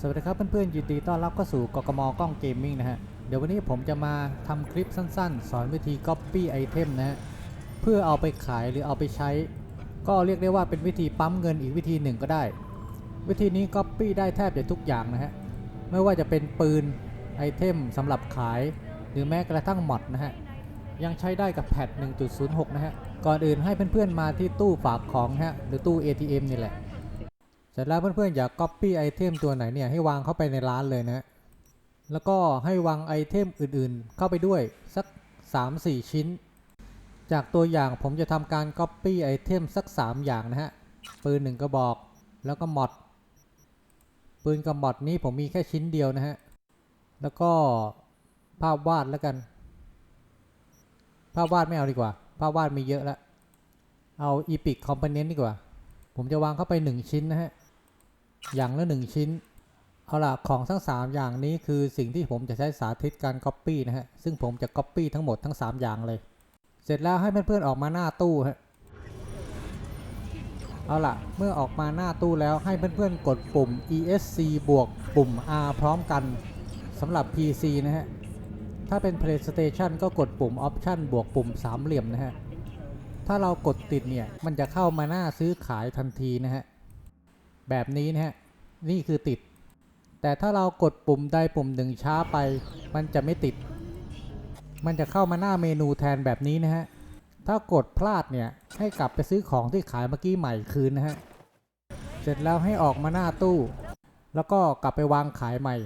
สวัสดีครับเพื่อนๆยินดีต้อนรับเข้าสู่กกมกล้องเกมมิ่งนะฮะ เดี๋ยววันนี้ผมจะมาทำคลิปสั้นๆ สอนวิธี Copy Item นะฮะ เพื่อเอาไปขายหรือเอาไปใช้ ก็เรียกได้ว่าเป็นวิธีปั๊มเงินอีกวิธีหนึ่งก็ได้ วิธีนี้ Copy ได้แทบจะทุกอย่างนะฮะ ไม่ว่าจะเป็นปืนไอเทมสำหรับขาย หรือแม้กระทั่งมอดนะฮะ ยังใช้ได้กับแพท1.06 นะฮะ ก่อนอื่นให้เพื่อนๆมาที่ตู้ฝากของนะฮะหรือตู้ ATM นี่แหละ ร็จแล้วเพื่อนๆ อยาก Copy ไอเทมตัวไหนเนี่ยให้วางเข้าไปในร้านเลยนะ แล้วก็ให้วางไอเทมอื่นๆ เข้าไปด้วยสัก 3-4 ชิ้น จากตัวอย่างผมจะทำการ Copy ไอเทมสัก 3 อย่างนะฮะ ปืนหนึ่งกระบอก แล้วก็มอด ปืนกับมอดนี้ผมมีแค่ชิ้นเดียวนะฮะ แล้วก็ภาพวาดแล้วกัน ภาพวาดไม่เอาดีกว่า ภาพวาดมีเยอะแล้ว เอา Epic Component ดีกว่าผมจะวางเข้าไป 1 ชิ้นนะฮะ อย่างละ1ชิ้น เอาละของทั้ง 3 อย่างนี้คือสิ่งที่ผมจะใช้สาธิตการ Copy นะฮะ ซึ่งผมจะ Copy ทั้งหมดทั้ง 3 อย่างเลย เสร็จแล้วให้เพื่อนๆออกมาหน้าตู้ฮะ เอาละเมื่อออกมาหน้าตู้แล้วให้เพื่อนๆกดปุ่ม ESC บวกปุ่ม R พร้อมกันสำหรับ PC นะฮะ ถ้าเป็น PlayStation ก็กดปุ่ม Option บวกปุ่มสามเหลี่ยมนะฮะถ้าเรากดติดเนี่ย มันจะเข้ามาหน้าซื้อขายทันทีนะฮะ แบบนี้นะฮะ นี่คือติด แต่ถ้าเรากดปุ่มใดปุ่มหนึ่งช้าไป มันจะไม่ติด มันจะเข้ามาหน้าเมนูแทนแบบนี้นะฮะ ถ้ากดพลาดเนี่ย ให้กลับไปซื้อของที่ขายเมื่อกี้ใหม่คืนนะฮะ เสร็จแล้วให้ออกมาหน้าตู้ แล้วก็กลับไปวางขายใหม่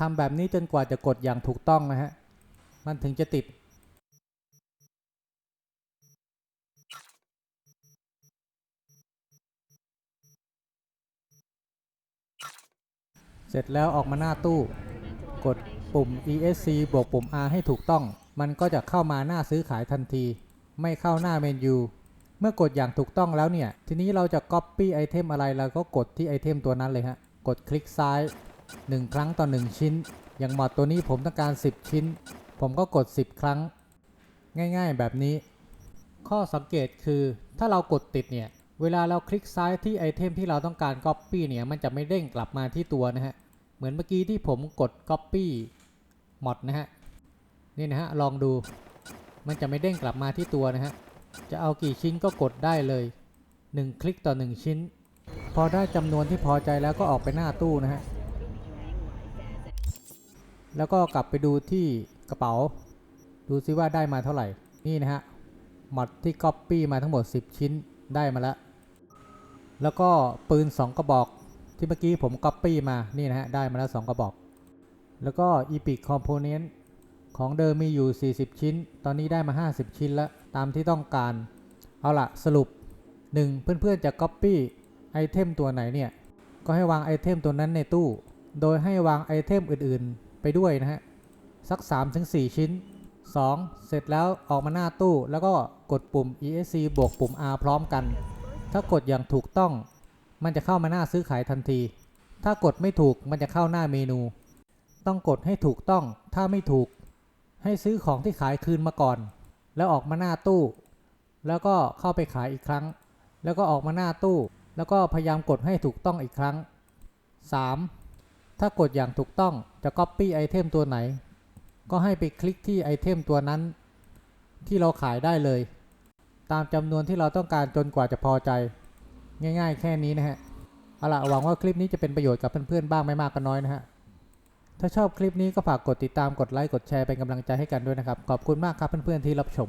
ทำแบบนี้จนกว่าจะกดอย่างถูกต้องนะฮะ มันถึงจะติด เสร็จแล้วออกมาหน้าตู้ กดปุ่ม ESC บวกปุ่ม R ให้ถูกต้อง มันก็จะเข้ามาหน้าซื้อขายทันที ไม่เข้าหน้าเมนูเมื่อกดอย่างถูกต้องแล้วเนี่ย ทีนี้เราจะ Copy ไอเทมอะไรเราก็กดที่ไอเทมตัวนั้นเลยฮะ กดคลิกซ้าย 1 ครั้งต่อ 1 ชิ้น อย่างหมอดตัวนี้ผมต้องการ 10 ชิ้น ผมก็กด 10 ครั้ง ง่ายๆแบบนี้ ข้อสังเกตคือ ถ้าเรากดติดเนี่ย เวลาเราคลิกซ้ายที่ไอเทมที่เราต้องการ Copy เนี่ย มันจะไม่เด้งกลับมาที่ตัวนะฮะ เหมือนเมื่อกี้ที่ผมกด Copy หมดนะฮะ นี่นะฮะ ลองดู มันจะไม่เด้งกลับมาที่ตัวนะฮะ จะเอากี่ชิ้นก็กดได้เลย 1 คลิกต่อ 1 ชิ้น พอได้จำนวนที่พอใจแล้วก็ออกไปหน้าตู้นะฮะ แล้วก็กลับไปดูที่กระเป๋า ดูซิว่าได้มาเท่าไหร่ นี่นะฮะหมดที่ Copy มาทั้งหมด 10 ชิ้นได้มาแล้ว แล้วก็ปืน 2 กระบอก ที่เมื่อกี้ผม Copy มานี่นะฮะได้มาแล้ว 2 กระบอก แล้วก็ Epic Component ของเดิมมีอยู่ 40 ชิ้น ตอนนี้ได้มา 50 ชิ้นแล้ว ตามที่ต้องการ เอาละสรุป 1. เพื่อนๆจะ Copy ไอเทมตัวไหนเนี่ย ก็ให้วางไอเทมตัวนั้นในตู้ โดยให้วางไอเทมอื่นๆ ไปด้วยนะฮะ สัก 3-4 ชิ้น 2. เสร็จแล้วออกมาหน้าตู้ แล้วก็กดปุ่ม ESC บวกปุ่ม R พร้อมกัน ถ้ากดอย่างถูกต้อง มันจะเข้ามาหน้าซื้อขายทันที ถ้ากดไม่ถูกมันจะเข้าหน้าเมนู ต้องกดให้ถูกต้อง ถ้าไม่ถูก ให้ซื้อของที่ขายคืนมาก่อน แล้วออกมาหน้าตู้ แล้วก็เข้าไปขายอีกครั้ง แล้วก็ออกมาหน้าตู้ แล้วก็พยายามกดให้ถูกต้องอีกครั้ง 3. ถ้ากดอย่างถูกต้องจะ Copy ไอเทมตัวไหน ก็ให้ไปคลิกที่ไอเทมตัวนั้น ที่เราขายได้เลย ตามจำนวนที่เราต้องการจนกว่าจะพอใจ ง่ายๆ แค่นี้นะฮะ เอาล่ะหวังว่าคลิปนี้จะเป็นประโยชน์กับเพื่อนๆ บ้างไม่มากก็น้อยนะฮะ ถ้าชอบคลิปนี้ก็ฝากกดติดตาม กดไลค์ กดแชร์เป็นกำลังใจให้กันด้วยนะครับ ขอบคุณมากครับเพื่อนๆที่รับชม